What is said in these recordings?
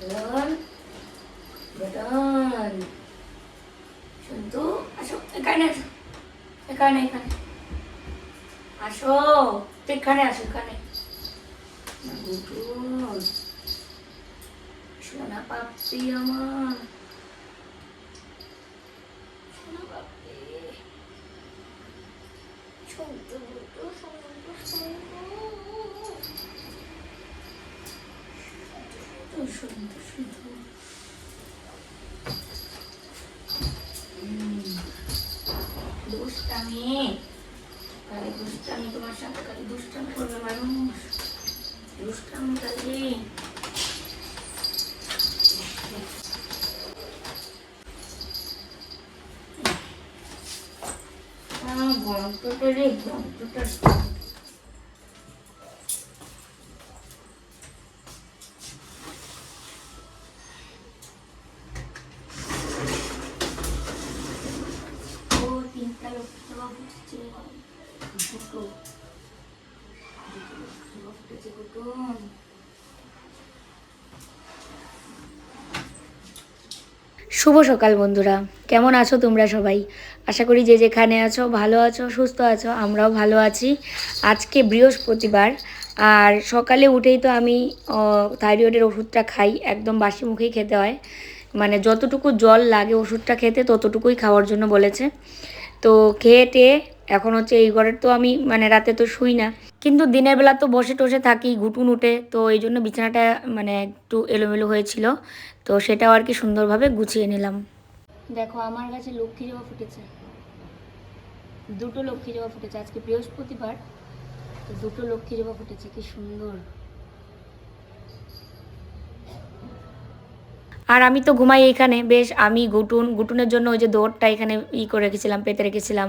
Button button. Santu আসো, এখানে আসো, এখানে এখানে। আসো এখানে আসো, এখানে। গুটুন সোনা পাপ্পি আমার। সোনা গুটু সন্তু সন্তু সন্তু সন্তু দুষ্টামি খালি দুষ্টামি তোমার সাথে খালি দুষ্টামি করবে মানুষ দুষ্টামি খালি গন্তটা রে গন্তটা ও তিনটা লক্ষ্মী জবা ফুটেছে দুটো দুটো লক্ষ্মী জবা ফুটেছে কুটুম শুভ সকাল বন্ধুরা। কেমন আছো তোমরা সবাই? আশা করি যে যেখানে আছো, ভালো আছো, সুস্থ আছো, আমরাও ভালো আছি। আজকে বৃহস্পতিবার, আর সকালে উঠেই তো আমি থাইরয়েডের ওষুধটা খাই, একদম বাসি মুখেই খেতে হয়। মানে যতটুকু জল লাগে ওষুধটা খেতে, ততটুকুই খাওয়ার জন্য বলেছে। তো খেয়ে টেয়ে, এখন হচ্ছে এই ঘরের তো আমি মানে রাতে তো শুই না। কিন্তু দিনের বেলা তো বসে টসে থাকি, ঘুটুন উঠে, তো এই জন্য বিছানাটা মানে একটু এলোমেলো হয়েছিল। তো সেটাও আর কি সুন্দরভাবে গুছিয়ে নিলাম। দেখো, আমার কাছে লক্ষ্মী জবা ফুটেছে। দুটো লক্ষ্মী জবা ফুটেছে। আজকে বৃহস্পতিবার, তো দুটো লক্ষ্মী জবা ফুটেছে, কি সুন্দর। আর আমি তো ঘুমাই এইখানে, বেশ আমি গুটুন, গুটুনের জন্য ওই যে দৌড়টা এখানে ই করে রেখেছিলাম, পেতে রেখেছিলাম।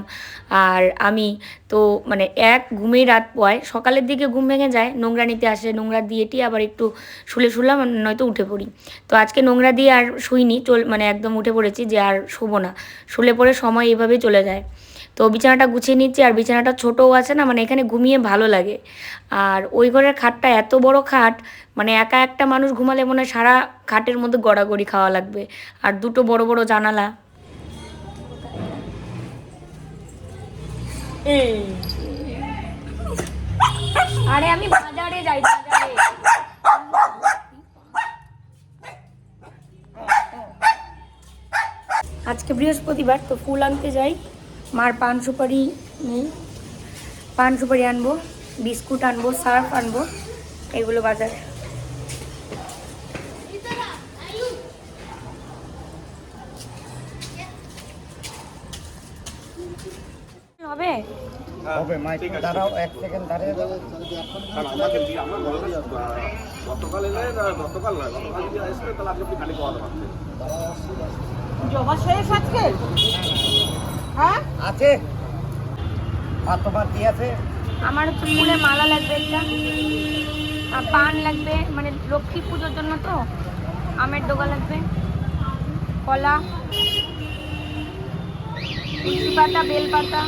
আর আমি তো মানে এক ঘুমেই রাত পয় সকালের দিকে ঘুম ভেঙে যায়, নোংরা নিতে আসে, নোংরা দিয়ে টি আবার একটু শুলে শুলাম, নয়তো উঠে পড়ি। তো আজকে নোংরা দিয়ে আর শুইনি, চল মানে একদম উঠে পড়েছি যে আর শোবো না। শুলে পড়ে সময় এভাবেই চলে যায়। তো বিছানাটা গুছিয়ে নিচ্ছি আর বিছানাটা ছোটও আছে না মানে এখানে ঘুমিয়ে ভালো লাগে। আর ওই ঘরের খাটটা এত বড় খাট মানে একা একটা মানুষ ঘুমালে মনে হয় সারা খাটের মধ্যে গড়াগড়ি খাওয়া লাগবে। আর দুটো বড় বড় জানালা। আরে আমি বাজারে যাই আজকে বৃহস্পতিবার, তো ফুল আনতে যাই। মার পান সুপারি নেই। পান সুপারি আনব বিস্কুট আনব সার্ফ আনব এগুলো বাজারে। হবে? হবে মাইক দাঁড়াও এক সেকেন্ড দাঁড়িয়ে যাবে কারণ আমাকে দিয়ে আমার আহ, গতকাল এলে গতকাল নয় গতকাল যদি আসলে তাহলে আপনি খালি খাওয়াতে পারতেন জবা শেষ আজকে? হ্যাঁ? আছে। আর তোমার কি আছে? আমার হচ্ছে মালা লাগবে একটা আর পান লাগবে মানে লক্ষ্মী পুজোর জন্য তো আমের ডোগা লাগবে কলা তুলসী পাতা বেল পাতা।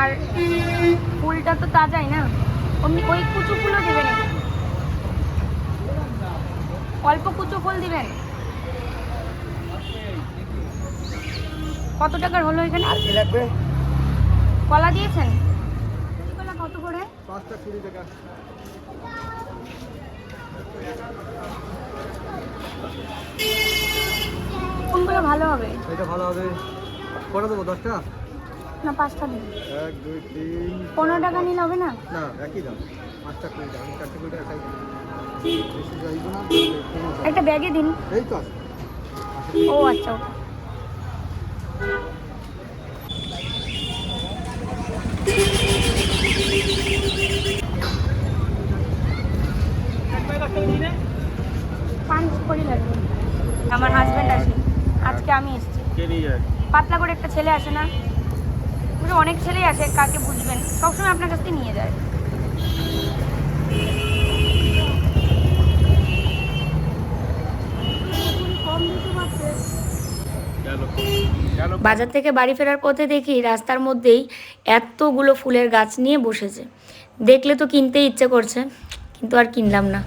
আর ফুলটা তো তাজাই না? ওই কুচু ফুলও দেবেন অল্প কুচো ফুল দিবেন। কত টাকার হলো এখানে? আর কি লাগবে? কলা দিয়েছেন? কলা কত করে? পাঁচটা কুড়ি টাকা। কোনগুলো ভালো হবে? এটা ভালো হবে। কটা দেবো দশটা? না পাঁচটা দিন। এক দুই তিন। পনেরো টাকা নিলে হবে না? না একই দাম। পাঁচটা কুড়ি টাকা আমি চারটে কুড়ি টাকা একটা ব্যাগে দিন। এই তো ও আচ্ছা। আমার হাজব্যান্ড আসে। আজকে আমি এসেছি। পাতলা করে একটা ছেলে আসে না। অনেক ছেলেই আসে কাকে বুঝবেন? সবসময় আপনার কাছ থেকে নিয়ে যায়। বাজার থেকে বাড়ি ফেরার পথে দেখি রাস্তার মধ্যেই এতগুলো ফুলের গাছ নিয়ে বসেছে। দেখলে তো কিনতে ইচ্ছে করছে কিন্তু আর কিনলাম না।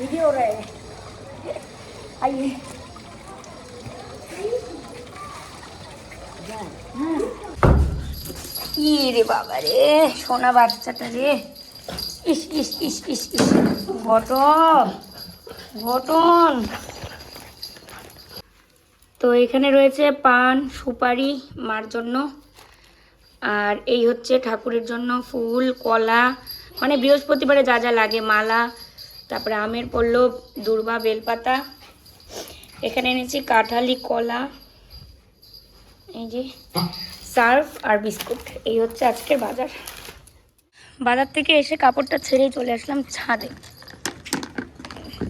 ভিডিও রে। আইয়ে ই রে বাবা রে, সোনা বাচ্চাটা রে। ইস ইস ইস ইস ইস। ঘটন ঘটন। তো এখানে রয়েছে পান, সুপারি মার জন্য। আর এই হচ্ছে ঠাকুরের জন্য ফুল, কলা। মানে বৃহস্পতিবারে যা যা লাগে, মালা, তারপরে আমের পল্লব, দূর্বা, বেলপাতা। এখানে এনেছি কাঁঠালি, কলা। এই যে সার্ফ আর বিস্কুট, এই হচ্ছে আজকের বাজার। বাজার থেকে এসে কাপড়টা ছেড়েই চলে আসলাম ছাদে।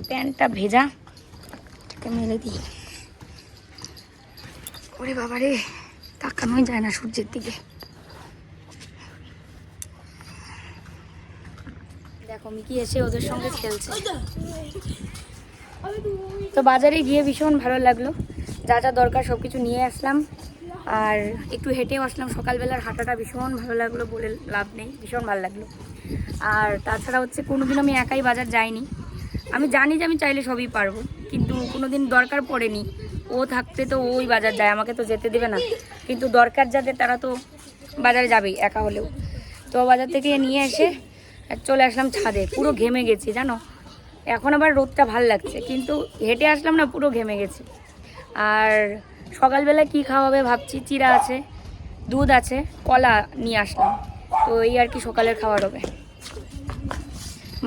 প্যান্টটা ভেজা মেলে দিই। ওরে বাবা রে তাকানোই যায় না সূর্যের দিকে। দেখো, মিকি এসে ওদের সঙ্গে খেলছে। তো বাজারে গিয়ে ভীষণ ভালো লাগল। যা যা দরকার সব কিছু নিয়ে আসলাম। আর একটু হেঁটেও আসলাম। সকালবেলার হাঁটাটা ভীষণ ভালো লাগল বলে লাভ নেই, ভীষণ ভালো লাগল। আর তাছাড়া হচ্ছে কোনোদিন আমি একাই বাজার যাইনি। আমি জানি যে আমি চাইলে সবই পারব, কিন্তু কোনোদিন দরকার পড়েনি। ও থাকতে তো ওই বাজার যায়, আমাকে তো যেতে দেবে না। কিন্তু দরকার যাদের তারা তো বাজারে যাবেই একা হলেও। তো বাজার থেকে নিয়ে এসে চলে আসলাম ছাদে, পুরো ঘেমে গেছি, জানো? এখন আবার রোদটা ভালো লাগছে, কিন্তু হেঁটে আসলাম না, পুরো ঘেমে গেছি। আর সকালবেলা কি খাওয়া হবে ভাবছি চিরা আছে, দুধ আছে, কলা নিয়ে আসলাম। তো এই আর কি সকালের খাবার হবে।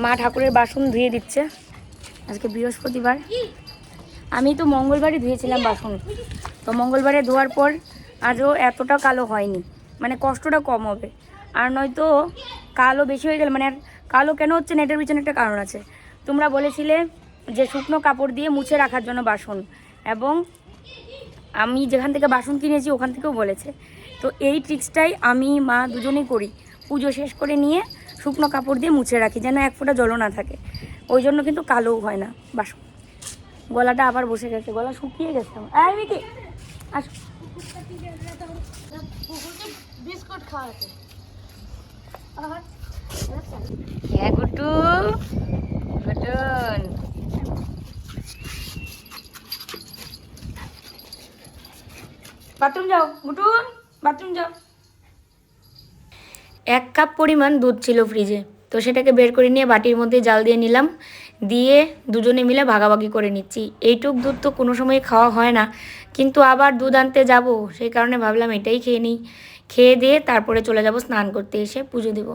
মা ঠাকুরের বাসন ধুয়ে দিচ্ছে। আজকে বৃহস্পতিবার। আমি তো মঙ্গলবারই ধুয়েছিলাম বাসন। তো মঙ্গলবারে ধোয়ার পর আজও এতটা কালো হয়নি। মানে কষ্টটা কম হবে। আর নয়তো কালো বেশি হয়ে গেলে মানে আর কালো কেন হচ্ছে না এটার পিছনে একটা কারণ আছে। তোমরা বলেছিলে যে শুকনো কাপড় দিয়ে মুছে রাখার জন্য বাসন। এবং আমি যেখান থেকে বাসন কিনেছি, ওখান থেকেও বলেছে। তো এই ট্রিক্সটাই আমি, মা দুজনেই করি। পুজো শেষ করে নিয়ে শুকনো কাপড় দিয়ে মুছে রাখি, যেন এক ফোঁটা জলও না থাকে। ওই জন্য কিন্তু কালোও হয় না বাসন। গলাটা আবার বসে গেছে, গলা শুকিয়ে গেছে আমার। মিকি, আসো। বিস্কুট খাওয়াতে হ্যাঁ গুটু, গুটুন। বাথরুম যাও গুটুন বাথরুম যাও। এক কাপ পরিমাণ দুধ ছিল ফ্রিজে তো সেটাকে বের করে নিয়ে বাটির মধ্যে জাল দিয়ে নিলাম। দিয়ে দুজনে মিলে ভাগাভাগি করে নিচ্ছি। এইটুক দুধ তো কোনো সময় খাওয়া হয় না। কিন্তু আবার দুধ আনতে যাব। সেই কারণে ভাবলাম এটাই খেয়ে নিই। খেয়ে দিয়ে তারপরে চলে যাব স্নান করতে এসে পুজো দেবো।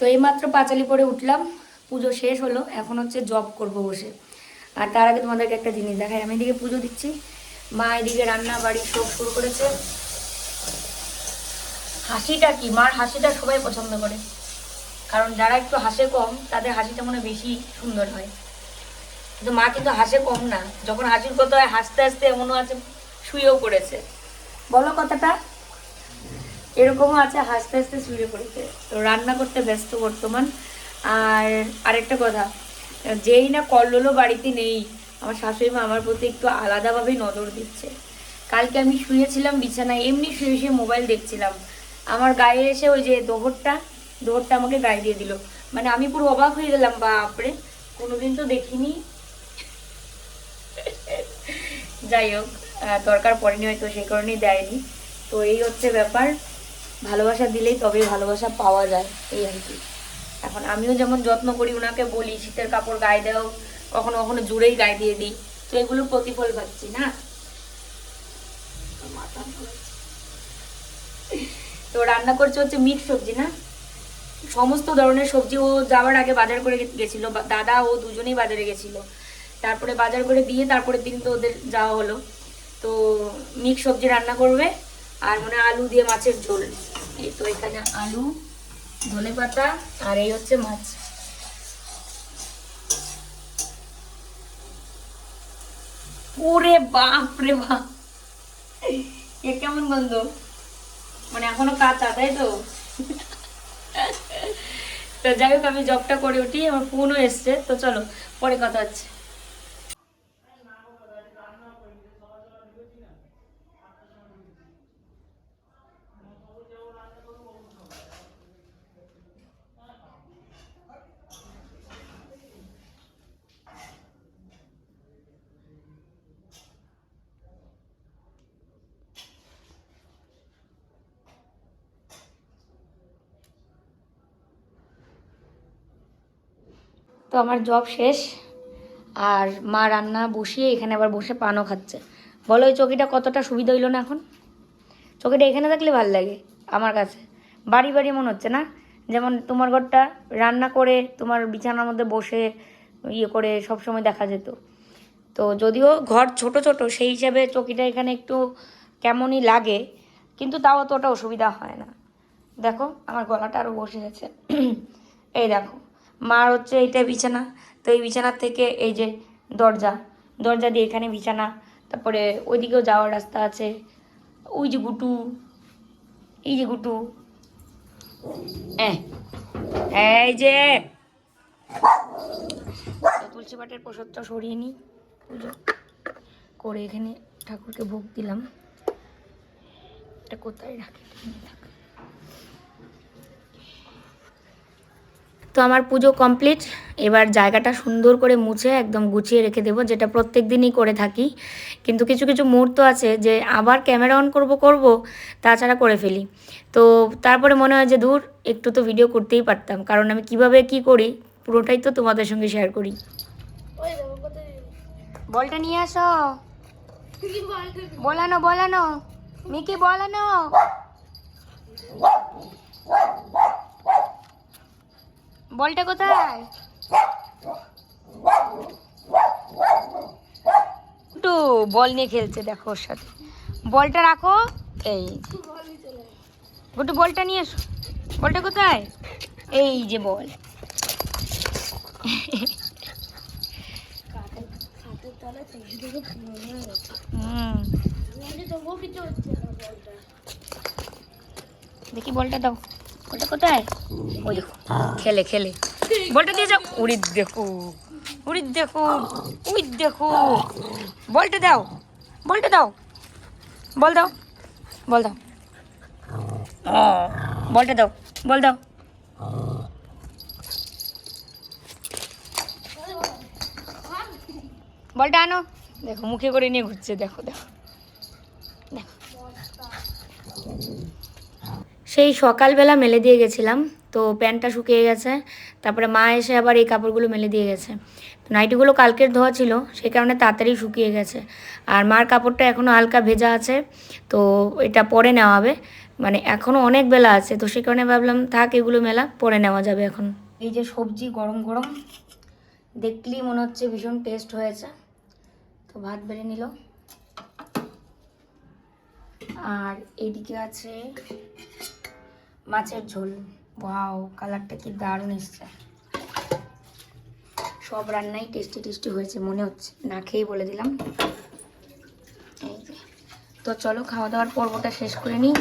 তো এইমাত্র পাঁচালি পরে উঠলাম, পুজো শেষ হলো, এখন হচ্ছে জব করব বসে। আর তার আগে তোমাদেরকে একটা জিনিস দেখাই, আমি এদিকে পুজো দিচ্ছি। মা এদিকে রান্না বাড়ি সব শুরু করেছে। হাসিটা কি? মার হাসিটা সবাই পছন্দ করে। কারণ যারা একটু হাসে কম, তাদের হাসিটা মনে বেশি সুন্দর হয়। কিন্তু মা কিন্তু হাসে কম না। যখন হাসির কথা হয় হাসতে হাসতে এমনও আছে, শুয়েও পড়েছে। বলো কথাটা। এরকমও আছে, হাসতে হাসতে শুয়ে পড়েছে। তো রান্না করতে ব্যস্ত বর্তমান। আর আরেকটা কথা, যেই না কল্লোলো বাড়িতে নেই, আমার শাশুড়ি মা আমার প্রতি একটু আলাদাভাবেই নজর দিচ্ছে। কালকে আমি শুয়েছিলাম বিছানায়, এমনি শুয়ে শুয়ে মোবাইল দেখছিলাম। আমার গায়ে এসে ওই যে দোহরটা দোহরটা আমাকে গায়ে দিয়ে দিল। মানে আমি পুরো অবাক হয়ে গেলাম, বাপরে, কোনোদিন তো দেখিনি। যাই হোক দরকার পড়েনি হয়তো সেই কারণেই দেয়নি। তো এই হচ্ছে ব্যাপার। ভালোবাসা দিলেই তবেই ভালোবাসা পাওয়া যায়, এই আর কি। এখন আমিও যেমন যত্ন করি ওনাকে বলি, শীতের কাপড় গায়ে দাও, কখনো কখনো জুড়েই গায়ে দিয়ে দিই, তো এগুলোর প্রতিফল পাচ্ছি না? তো রান্না করছে হচ্ছে মিক্স সবজি না? সমস্ত ধরনের সবজি, ও যাওয়ার আগে বাজার করে গেছিল দাদা ও দুজনেই বাজারে গেছিল। তারপরে বাজার করে দিয়ে তারপরে দিন তো ওদের যাওয়া হলো। তো মিক্স সবজি রান্না করবে, আর মানে আলু দিয়ে মাছের ঝোল। এই তো এখানে আলু, ধনে পাতা, আর এই হচ্ছে মাছ। ওরে বাপ রে বাপ। এ কেমন গন্ধ? মানে এখনও কাঁচা, তাই তো? তো যাই হোক, আমি জবটা করে উঠি, আমার ফোনও এসছে, তো চলো, পরে কথা হচ্ছে। তো আমার জব শেষ, আর মা রান্না বসিয়ে এখানে আবার বসে পানও খাচ্ছে। বলো ওই চকিটা কতটা সুবিধা হইল না এখন? চকিটা এখানে থাকলে ভালো লাগে, আমার কাছে। বাড়ি বাড়ি মনে হচ্ছে না? যেমন তোমার ঘরটা রান্না করে তোমার বিছানার মধ্যে বসে ইয়ে করে সব সময় দেখা যেত। তো যদিও ঘর ছোট ছোট, সেই হিসাবে চকিটা এখানে একটু কেমনই লাগে, কিন্তু তাও অতটা অসুবিধা হয় না। দেখো, আমার গলাটা আরও বসে গেছে। এই দেখো। মার হচ্ছে এইটা বিছানা। তো এই বিছানার থেকে এই যে দরজা দরজা দিয়ে এখানে বিছানা, তারপরে ওইদিকেও যাওয়ার রাস্তা আছে। ওই যে গুটু, এই যে গুটু। এই যে। তুলসী পাটের প্রসাদটা সরিয়ে পুজো করে এখানে ঠাকুরকে ভোগ দিলাম। এটা কোথায় রাখি? তো আমার পুজো কমপ্লিট। এবার জায়গাটা সুন্দর করে মুছে একদম গুছিয়ে রেখে দেবো, যেটা প্রত্যেক দিনই করে থাকি। কিন্তু কিছু কিছু মুহূর্ত আছে যে আবার ক্যামেরা অন করব করব, তাছাড়া করে ফেলি। তো তারপরে মনে হয় যে দূর, একটু তো ভিডিও করতেই পারতাম। কারণ আমি কীভাবে কি করি, পুরোটাই তো তোমাদের সঙ্গে শেয়ার করি। বলটা নিয়ে আসো। বলানো বলানো। মিকি, বলানো। বলটা কোথায়? একটু বল নিয়ে খেলছে দেখো ওর সাথে। বলটা রাখো। এই গুটু বলটা নিয়ে এসো। বলটা কোথায়? এই যে বল। দেখে বলটা দেখি বলটা দাও। কোথায়? ওই দেখো, খেলে খেলে। বলটা দিয়ে যাও। উড়ি দেখো উড়ি দেখো উই দেখো। বলটা দাও বলটা দাও। বল দাও বল দাও। বলটা দাও, বল দাও। বলটা আনো। দেখো, মুখে করে নিয়ে ঘুরছে, দেখো দেখো। দেখো। সেই সকালবেলা মেলে দিয়ে গেছিলাম। তো প্যান্টটা শুকিয়ে গেছে, তারপরে মা এসে আবার এই কাপড়গুলো মেলে দিয়ে গেছে। তো নাইটিগুলো কালকের ধোয়া ছিল সেই কারণে তাড়াতাড়ি শুকিয়ে গেছে। আর মার কাপড়টা এখনও হালকা ভেজা আছে, তো এটা পরে নেওয়া হবে। মানে এখনও অনেক বেলা আছে, তো সেই কারণে ভাবলাম, থাক এগুলো মেলা, পরে নেওয়া যাবে এখন। এই যে সবজি গরম গরম, দেখলেই মনে হচ্ছে ভীষণ টেস্ট হয়েছে। তো ভাত বেড়ে নিল। আর এদিকে আছে মাছের ঝোল। ভাও কালারটা কি দারুণ এসছে। সব রান্নাই টেস্টি টেস্টি হয়েছে, মনে হচ্ছে। না খেয়েই বলে দিলাম। তো চলো, খাওয়া দাওয়ার পর্বটা শেষ করে নিই।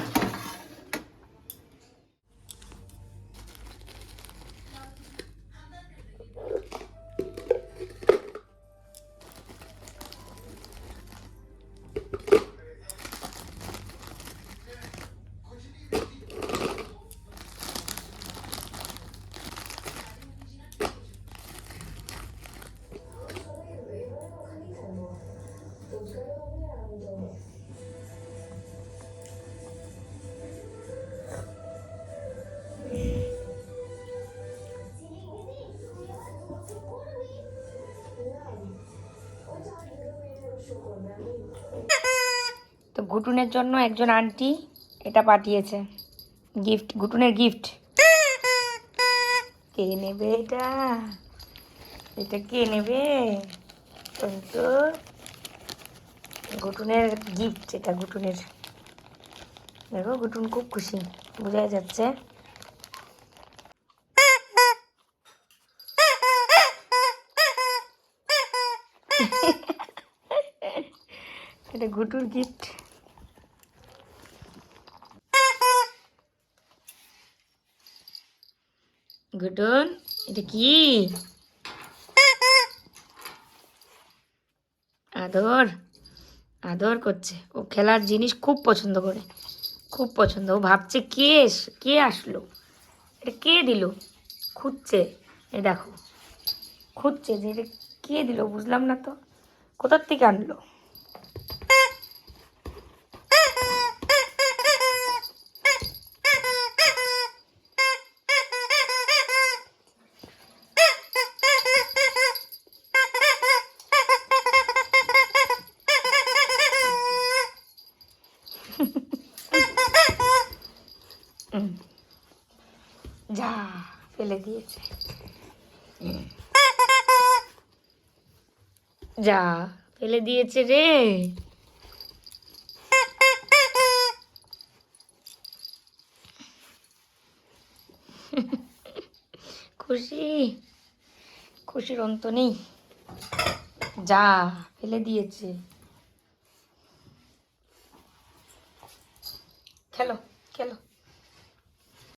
ঘুটুনের জন্য একজন আন্টি এটা পাঠিয়েছে। Gift ঘুটুনের gift. কে নেবে এটা? এটা কে নেবে? ঘুটুনের গিফট, এটা ঘুটুনের দেখো ঘুটুন খুব খুশি বোঝা যাচ্ছে। এটা ঘুটুর গিফট। ঘুটুন এটা কি আদর আদর করছে। ও খেলার জিনিস খুব পছন্দ করে। খুব পছন্দ। ও ভাবছে কে কে আসলো? এটা কে দিল? খুঁজছে। এ দেখো। খুঁজছে যে এটা কে দিল? বুঝলাম না তো। কোথার থেকে আনলো? যা ফেলে দিয়েছে। যা ফেলে দিয়েছে রে। খুশি? খুশির অন্ত নেই। যা ফেলে দিয়েছে।